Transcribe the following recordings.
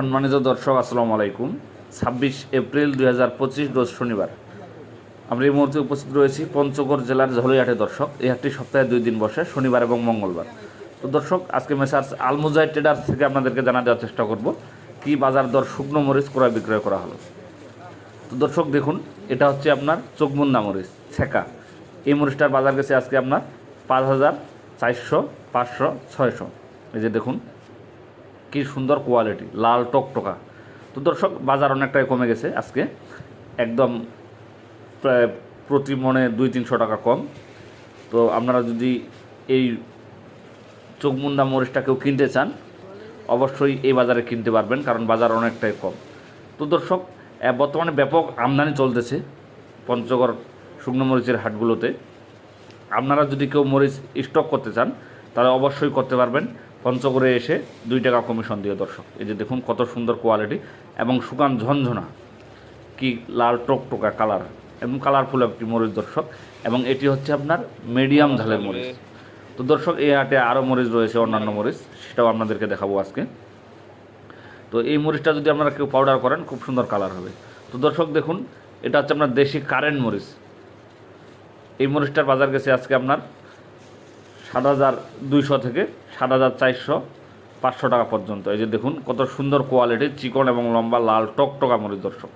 সম্মানিত দর্শক, আসসালামু আলাইকুম। ছাব্বিশ এপ্রিল দুই হাজার পঁচিশ রোজ শনিবার। আমরা এই মুহূর্তে উপস্থিত রয়েছি পঞ্চগড় জেলার ঝলিয়াটে দর্শক। এই হাটটি সপ্তাহে দুই দিন বসে, শনিবার এবং মঙ্গলবার। তো দর্শক, আজকে মেসার্স আলমুজাই ট্রেডার্স থেকে আপনাদেরকে জানা দেওয়ার চেষ্টা করব, কি বাজার দর শুকনো মরিচ ক্রয় বিক্রয় করা হলো। তো দর্শক, দেখুন, এটা হচ্ছে আপনার চোখমুন্না মরিচ, ছেঁকা। এই মরিচটার বাজার গেছে আজকে আপনার পাঁচ হাজার চারশো পাঁচশো ছয়শো। এই যে দেখুন কি সুন্দর কোয়ালিটি লাল টকটকা। তো দর্শক, বাজার অনেকটাই কমে গেছে আজকে। একদম প্রায় প্রতি মনে দুই তিনশো টাকা কম। তো আপনারা যদি এই চোখমুন্দা মরিচটা কেউ কিনতে চান, অবশ্যই এই বাজারে কিনতে পারবেন, কারণ বাজার অনেকটাই কম। তো দর্শক বর্তমানে ব্যাপক আমদানি চলতেছে পঞ্চগড় শুকনো মরিচের হাটগুলোতে। আপনারা যদি কেউ মরিচ স্টক করতে চান, তাহলে অবশ্যই করতে পারবেন। পঞ্চগড়ে এসে দুই টাকা কমিশন দিয়ে দর্শক। এই যে দেখুন কত সুন্দর কোয়ালিটি এবং শুকান ঝনঝনা। কি লাল টকটকা কালার এবং কালারফুল একটি মরিচ দর্শক এবং এটি হচ্ছে আপনার মিডিয়াম ঝালের মরিচ। তো দর্শক, এই হাটে আরও মরিচ রয়েছে, অন্যান্য মরিচ, সেটাও আপনাদেরকে দেখাবো আজকে। তো এই মরিচটা যদি আপনারা কেউ পাউডার করেন, খুব সুন্দর কালার হবে। তো দর্শক, দেখুন, এটা হচ্ছে আপনার দেশি কারেন্ট মরিচ। এই মরিচটার বাজার গেছে আজকে আপনার সাত হাজার দুইশো থেকে সাত হাজার চারশো, পাঁচশো টাকা পর্যন্ত। এই যে দেখুন, কত সুন্দর কোয়ালিটি, চিকন এবং লম্বা, লাল, টকটকা মরিচ দর্শক।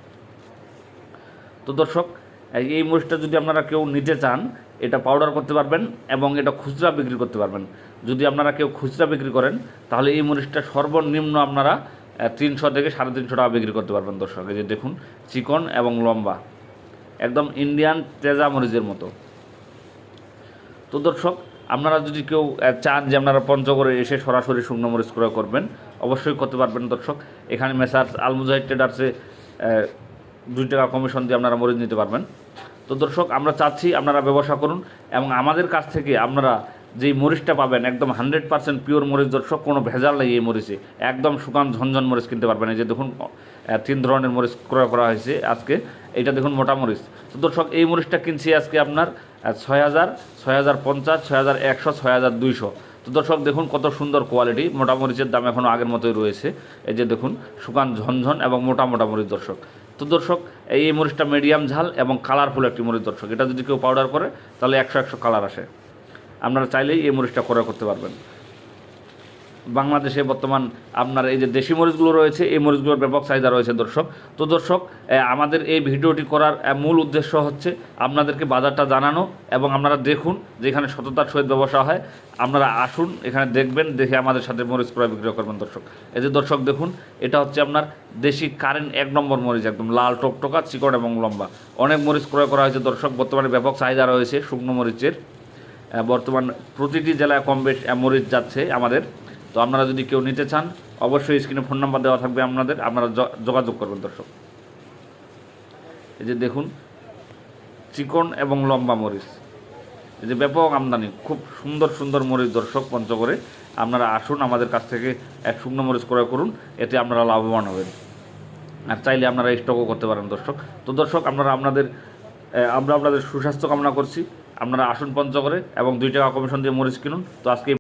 তো দর্শক, এই- এই মরিচটা যদি আপনারা কেউ নিতে চান, এটা পাউডার করতে পারবেন এবং এটা খুচরা বিক্রি করতে পারবেন। যদি আপনারা কেউ খুচরা বিক্রি করেন, তাহলে এই মরিচটা সর্বনিম্ন আপনারা তিনশো থেকে সাড়ে তিনশো টাকা বিক্রি করতে পারবেন দর্শক। এই যে দেখুন, চিকন এবং লম্বা। একদম ইন্ডিয়ান তেজা মরিচের মতো। তো দর্শক আপনারা যদি কেউ চান যে আপনারা পঞ্চগড়ে এসে সরাসরি শুকনো মরিচ ক্রয় করবেন, অবশ্যই করতে পারবেন দর্শক। এখানে মেসার্স আলমুজাহিদ ট্রেডার্সে দুই টাকা কমিশন দিয়ে আপনারা মরিচ নিতে পারবেন। তো দর্শক, আমরা চাচ্ছি আপনারা ব্যবসা করুন এবং আমাদের কাছ থেকে আপনারা যেই মরিচটা পাবেন, একদম হান্ড্রেড পার্সেন্ট পিওর মরিচ দর্শক, কোনো ভেজাল নেই এই মরিচে। একদম শুকান ঝনঝন মরিচ কিনতে পারবেন। এই যে দেখুন তিন ধরনের মরিচ ক্রয় করা হয়েছে আজকে। এটা দেখুন মোটা মরিচ। তো দর্শক, এই মরিচটা কিনছি আজকে আপনার ছয় হাজার ছয় হাজার পঞ্চাশ, ছয় হাজার একশো, ছয় হাজার দুইশো। তো দর্শক, দেখুন কত সুন্দর কোয়ালিটি মোটা মরিচের দাম এখনও আগের মতোই রয়েছে। এই যে দেখুন, শুকান ঝনঝন এবং মোটা মোটা মরিচ দর্শক। তো দর্শক, এই মরিচটা মিডিয়াম ঝাল এবং কালারফুল একটি মরিচ দর্শক। এটা যদি কেউ পাউডার করে, তাহলে একশো একশো কালার আসে। আপনারা চাইলেই এই মরিচটা ক্রয় করতে পারবেন। বাংলাদেশে বর্তমান আপনার এই যে দেশি মরিচগুলো রয়েছে, এই মরিচগুলোর ব্যাপক চাহিদা রয়েছে দর্শক। তো দর্শক আমাদের এই ভিডিওটি করার মূল উদ্দেশ্য হচ্ছে আপনাদেরকে বাজারটা জানানো এবং আপনারা দেখুন যে এখানে সততার সহিত ব্যবসা হয়, আপনারা আসুন, এখানে দেখবেন, দেখে আমাদের সাথে মরিচ ক্রয় বিক্রয় করবেন দর্শক। এই যে দর্শক দেখুন, এটা হচ্ছে আপনার দেশি কারেন্ট এক নম্বর মরিচ, একদম লাল টকটকা, চিকন এবং লম্বা। অনেক মরিচ ক্রয় করা হয়েছে দর্শক, বর্তমানে ব্যাপক চাহিদা রয়েছে শুকনো মরিচের। বর্তমান প্রতিটি জেলায় কম বেশ মরিচ যাচ্ছে আমাদের। তো আপনারা যদি কেউ নিতে চান, অবশ্যই স্ক্রিনে ফোন নাম্বার দেওয়া থাকবে আপনাদের। আপনারা যোগাযোগ করবেন দর্শক। এই যে দেখুন, চিকন এবং লম্বা মরিচ। এই যে ব্যাপক আমদানি, খুব সুন্দর সুন্দর মরিচ দর্শক, পঞ্চগড়ে। আপনারা আসুন, আমাদের কাছ থেকে এক শুকনো মরিচ ক্রয় করুন, এতে আপনারা লাভবান হবেন। আর চাইলে আপনারা স্টকও করতে পারেন দর্শক। তো দর্শক, আপনারা আপনাদের আমরা আপনাদের সুস্বাস্থ্য কামনা করছি। আপনারা আসুন পঞ্চগড়ে এবং দুই টাকা কমিশন দিয়ে মরিচ কিনুন। তো আজকে